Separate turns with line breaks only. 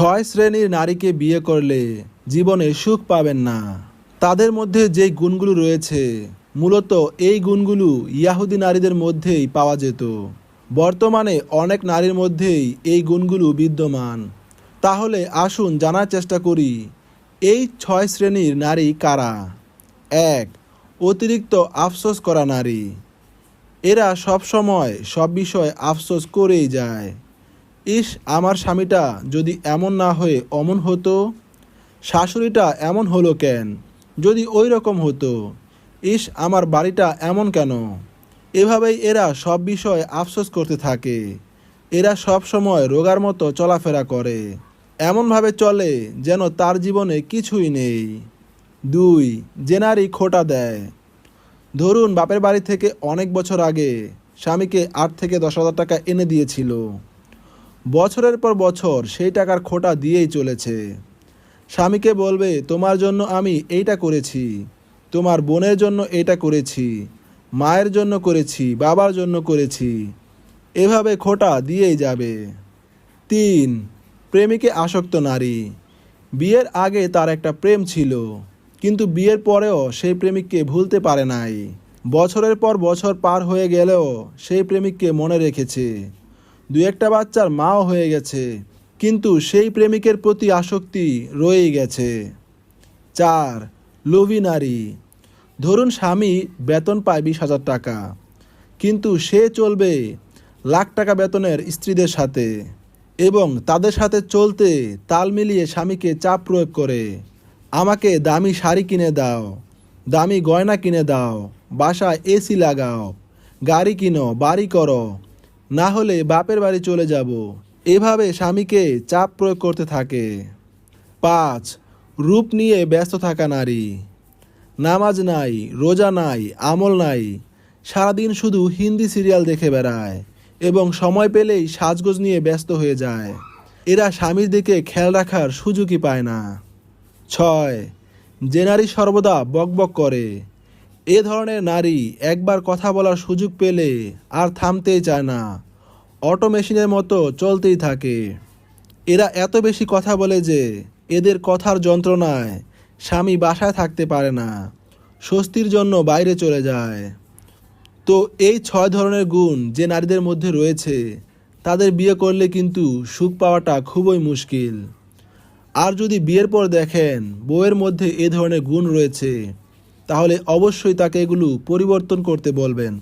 ছয় শ্রেণির নারীকে বিয়ে করলে জীবনে সুখ পাবেন না। তাদের মধ্যে যে গুণগুলো রয়েছে, মূলত এই গুণগুলো ইয়াহুদি নারীদের মধ্যেই পাওয়া যেত। বর্তমানে অনেক নারীর মধ্যেই এই গুণগুলো বিদ্যমান। তাহলে আসুন জানার চেষ্টা করি, এই ছয় শ্রেণির নারী কারা? এক, অতিরিক্ত আফসোস করা নারী। এরা সব সময় সব বিষয়ে আফসোস করেই যায়। ইস, আমার স্বামীটা যদি এমন না হয়ে অমন হতো, শাশুড়িটা এমন হলো কেন? যদি ওই রকম হতো, ইস, আমার বাড়িটা এমন কেন? এভাবেই এরা সব বিষয়ে আফসোস করতে থাকে। এরা সব সময় রোগার মতো চলাফেরা করে। এমনভাবে চলে যেন তার জীবনে কিছুই নেই। দুই যে নারী খোটা দেয়। ধরুন, বাপের বাড়ি থেকে অনেক বছর আগে স্বামীকে আট থেকে দশ হাজার টাকা এনে দিয়েছিল। বছরের পর বছর সেই টাকার খোটা দিয়েই চলেছে। স্বামীকে বলবে, তোমার জন্য আমি এইটা করেছি, তোমার বোনের জন্য এইটা করেছি, মায়ের জন্য করেছি, বাবার জন্য করেছি। এভাবে খোটা দিয়েই যাবে। তিন, প্রেমিকে আসক্ত নারী। বিয়ের আগে তার একটা প্রেম ছিল, কিন্তু বিয়ের পরেও সেই প্রেমিককে ভুলতে পারে নাই। বছরের পর বছর পার হয়ে গেলেও সেই প্রেমিককে মনে রেখেছে। দু একটা বাচ্চার মাও হয়ে গেছে, কিন্তু সেই প্রেমিকের প্রতি আসক্তি রয়েই গেছে। চার, লোভী নারী। ধরুন স্বামী বেতন পায় বিশ হাজার টাকা, কিন্তু সে চলবে লাখ টাকা বেতনের স্ত্রীদের সাথে এবং তাদের সাথে চলতে তাল মিলিয়ে স্বামীকে চাপ প্রয়োগ করে। আমাকে দামি শাড়ি কিনে দাও, দামি গয়না কিনে দাও, বাসায় এসি লাগাও, গাড়ি কিনো, বাড়ি করো না হলে বাপের বাড়ি চলে যাব। এভাবে স্বামীকে চাপ প্রয়োগ করতে থাকে। পাঁচ, রূপ নিয়ে ব্যস্ত থাকা নারী। নামাজ নাই, রোজা নাই, আমল নাই। সারাদিন শুধু হিন্দি সিরিয়াল দেখে বেড়ায় এবং সময় পেলেই সাজগোজ নিয়ে ব্যস্ত হয়ে যায়। এরা স্বামীর দিকে খেয়াল রাখার সুযোগই পায় না। ছয়, যে নারী সর্বদা বকবক করে। এ ধরনের নারী একবার কথা বলার সুযোগ পেলে আর থামতেই চায় না। অটো মেশিনের মতো চলতেই থাকে। এরা এত বেশি কথা বলে যে এদের কথার যন্ত্রণায় স্বামী বাসায় থাকতে পারে না, স্বস্তির জন্য বাইরে চলে যায়। তো এই ছয় ধরনের গুণ যে নারীদের মধ্যে রয়েছে, তাদের বিয়ে করলে কিন্তু সুখ পাওয়াটা খুবই মুশকিল। আর যদি বিয়ের পর দেখেন, বউয়ের মধ্যে এ ধরনের গুণ রয়েছে তাহলে অবশ্যই তাকে এগুলো পরিবর্তন করতে বলবেন।